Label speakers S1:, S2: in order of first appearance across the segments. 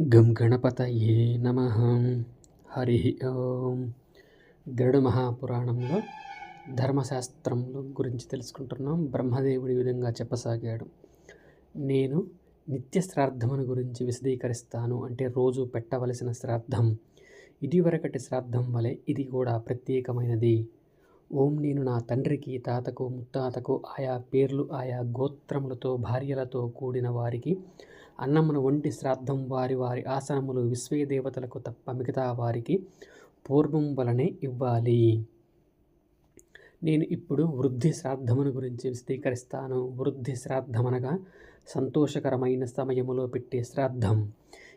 S1: గం గణపతయే నమ. హరి ఓం. గరుడ మహాపురాణంలో ధర్మశాస్త్రంలో గురించి తెలుసుకుంటున్నాం. బ్రహ్మదేవుడు ఈ విధంగా చెప్పసాగాడు. నేను నిత్య శ్రాద్ధమును గురించి విశదీకరిస్తాను. అంటే రోజు పెట్టవలసిన శ్రాద్ధం. ఇదివరకటి శ్రాద్ధం వలె ఇది కూడా ప్రత్యేకమైనది. ఓం నేను నా తండ్రికి తాతకు ముత్తాతకు ఆయా పేర్లు ఆయా గోత్రములతో భార్యలతో కూడిన వారికి అన్నమును వంటి శ్రాద్ధం వారి వారి ఆసనములు విశ్వదేవతలకు తప్ప మిగతా వారికి పూర్వం వలనే ఇవ్వాలి. నేను ఇప్పుడు వృద్ధి శ్రాద్ధమును గురించి విశదీకరిస్తాను. వృద్ధి శ్రాద్ధమనగా సంతోషకరమైన సమయములో పెట్టే శ్రాద్ధం.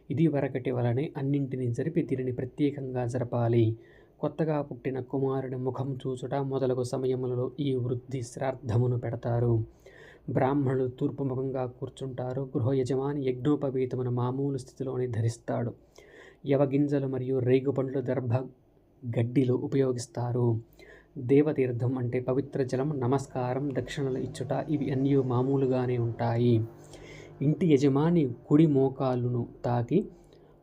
S1: ఇది వరకటి వలనే అన్నింటినీ జరిపి దీనిని ప్రత్యేకంగా జరపాలి. కొత్తగా పుట్టిన కుమారుడి ముఖం చూచుట మొదలగు సమయములలో ఈ వృద్ధి శ్రాద్ధమును పెడతారు. బ్రాహ్మణులు తూర్పు ముఖంగా కూర్చుంటారు. గృహ యజమాని యజ్ఞోపవీతమును మామూలు స్థితిలోనే ధరిస్తాడు. యవగింజలు మరియు రేగుపండ్లు దర్భ గడ్డిలు ఉపయోగిస్తారు. దేవతీర్థం అంటే పవిత్ర జలం నమస్కారం దక్షిణలు ఇచ్చుట ఇవి అన్నీ మామూలుగానే ఉంటాయి. ఇంటి యజమాని కుడి మోకాలును తాకి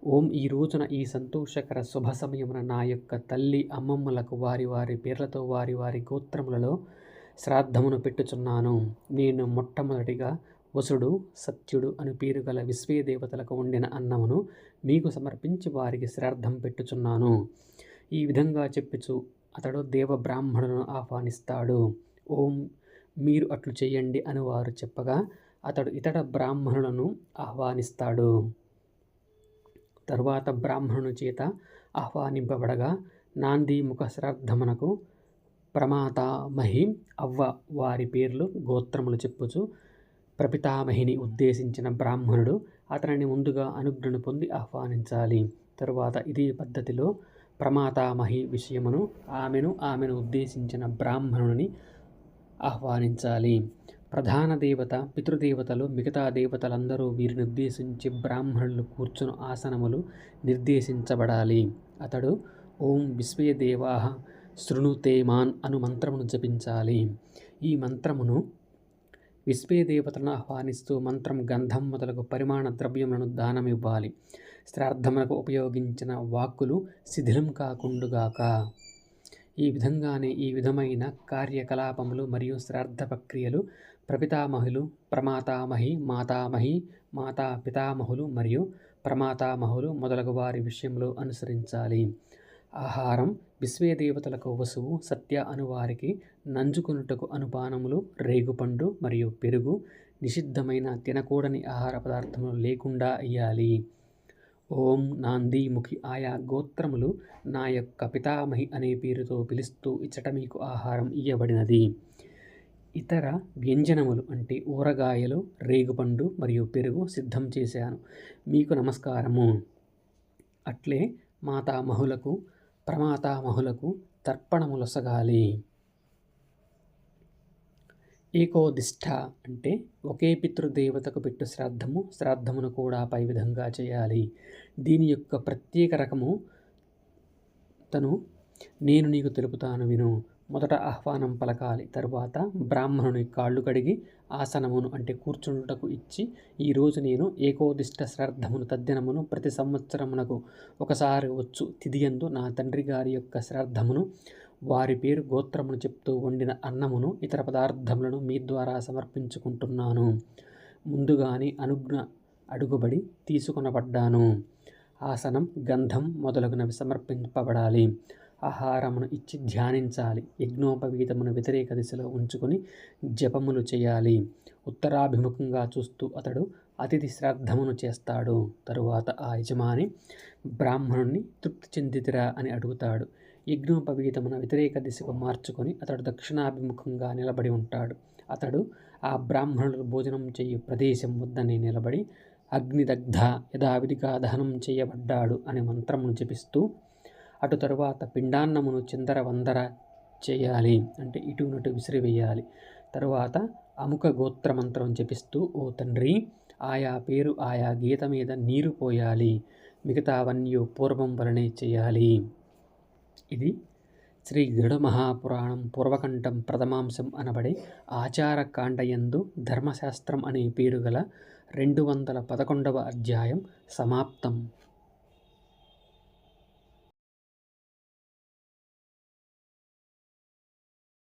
S1: ఓం ఈ రోజున ఈ సంతోషకర శుభ సమయమున నా యొక్క తల్లి అమ్మమ్మలకు వారి వారి పేర్లతో వారి వారి గోత్రములలో శ్రాద్ధమును పెట్టుచున్నాను. నేను మొట్టమొదటిగా వసుడు సత్యుడు అని పేరు గల విశ్వే దేవతలకు వండిన అన్నమును మీకు సమర్పించి వారికి శ్రాద్ధం పెట్టుచున్నాను. ఈ విధంగా చెప్పుచు అతడు దేవ బ్రాహ్మణులను ఆహ్వానిస్తాడు. ఓం మీరు అట్లు చేయండి అని వారు చెప్పగా అతడు ఇతర బ్రాహ్మణులను ఆహ్వానిస్తాడు. తరువాత బ్రాహ్మణుని చేత ఆహ్వానింపబడగా నాంది ముఖ శ్రాద్ధమునకు ప్రమాతామహి అవ్వ వారి పేర్లు గోత్రములు చెప్పుచు ప్రపితామహిని ఉద్దేశించిన బ్రాహ్మణుడు అతనిని ముందుగా అనుజ్ఞను పొంది ఆహ్వానించాలి. తరువాత ఇదే పద్ధతిలో ప్రమాతామహి విషయమును ఆమెను ఆమెను ఉద్దేశించిన బ్రాహ్మణుని ఆహ్వానించాలి. ప్రధాన దేవత పితృదేవతలు మిగతా దేవతలందరూ వీరిని ఉద్దేశించి బ్రాహ్మణులు కూర్చుని ఆసనములు నిర్దేశించబడాలి. అతడు ఓం శృణుతే శృణుతేమాన్ అను మంత్రమును జపించాలి. ఈ మంత్రమును విశ్వేదేవతలను ఆహ్వానిస్తూ మంత్రం గంధం మొదలగు పరిమాణ ద్రవ్యములను దానమివ్వాలి. శ్రార్థములకు ఉపయోగించిన వాక్కులు శిథిలం కాకుండుగాక. ఈ విధంగానే ఈ విధమైన కార్యకలాపములు మరియు శ్రార్థ ప్రక్రియలు ప్రపితామహులు ప్రమాతామహి మాతామహి మాతా పితామహులు మరియు ప్రమాతామహులు మొదలగు వారి విషయంలో అనుసరించాలి. ఆహారం విశ్వేదేవతలకు వసువు సత్య అనువారికి నంజుకొనుటకు అనుపానములు రేగుపండు మరియు పెరుగు నిషిద్ధమైన తినకూడని ఆహార పదార్థములు లేకుండా అయ్యాలి. ఓం నాందీముఖి ఆయా గోత్రములు నా యొక్క పితామహి అనే పేరుతో పిలుస్తూ ఇచ్చట మీకు ఆహారం ఇయ్యబడినది. ఇతర వ్యంజనములు అంటే ఊరగాయలు రేగుపండు మరియు పెరుగు సిద్ధం చేశాను. మీకు నమస్కారము. అట్లే మాతామహులకు ప్రమాతామహులకు తర్పణములొసగాలి. ఏకోదిష్ట అంటే ఒకే పితృదేవతకు పెట్టు శ్రాద్ధము శ్రాద్ధమును కూడా పై విధంగా చేయాలి. దీని యొక్క ప్రత్యేక రకము తను నేను నీకు తెలుపుతాను విను. మొదట ఆహ్వానం పలకాలి. తరువాత బ్రాహ్మణుని కాళ్ళు కడిగి ఆసనమును అంటే కూర్చుంటకు ఇచ్చి ఈరోజు నేను ఏకోదిష్ట శ్రాద్ధమును తద్దినమును ప్రతి సంవత్సరమునకు ఒకసారి వచ్చు. తిదియందు నా తండ్రి గారి యొక్క శ్రాద్ధమును వారి పేరు గోత్రమును చెప్తూ వండిన అన్నమును ఇతర పదార్థములను మీ ద్వారా సమర్పించుకుంటున్నాను. ముందుగానే అనుజ్ఞ అడుగుబడి తీసుకొనబడ్డాను. ఆసనం గంధం మొదలగునవి సమర్పింపబడాలి. ఆహారమును ఇచ్చి ధ్యానించాలి. యజ్ఞోపవీతమును వ్యతిరేక దిశలో ఉంచుకొని జపములు చేయాలి. ఉత్తరాభిముఖంగా చూస్తూ అతడు అతిథి శ్రాద్ధమును చేస్తాడు. తరువాత ఆ యజమాని బ్రాహ్మణుణ్ణి తృప్తి చెందితిరా అని అడుగుతాడు. యజ్ఞోపవీతమున వ్యతిరేక దిశకు మార్చుకొని అతడు దక్షిణాభిముఖంగా నిలబడి ఉంటాడు. అతడు ఆ బ్రాహ్మణుడు భోజనం చేయు ప్రదేశం వద్దనే నిలబడి అగ్నిదగ్ధ యథావిధిగా దహనం చేయబడ్డాడు అనే మంత్రమును జపిస్తూ అటు తరువాత పిండాన్నమును చిందర వందర చేయాలి. అంటే ఇటు నటు విసిరివేయాలి. తరువాత అముక గోత్ర మంత్రం జపిస్తూ ఓ తండ్రి ఆయా పేరు ఆయా గీత మీద నీరు పోయాలి. మిగతావన్నీ పూర్వం వలనే చేయాలి ఇది శ్రీ గరుడ మహాపురాణం పూర్వకంఠం ప్రథమాంశం అనబడే ఆచారకాండయందు ధర్మశాస్త్రం అనే పేరు గల రెండు వందల పదకొండవ అధ్యాయం సమాప్తం.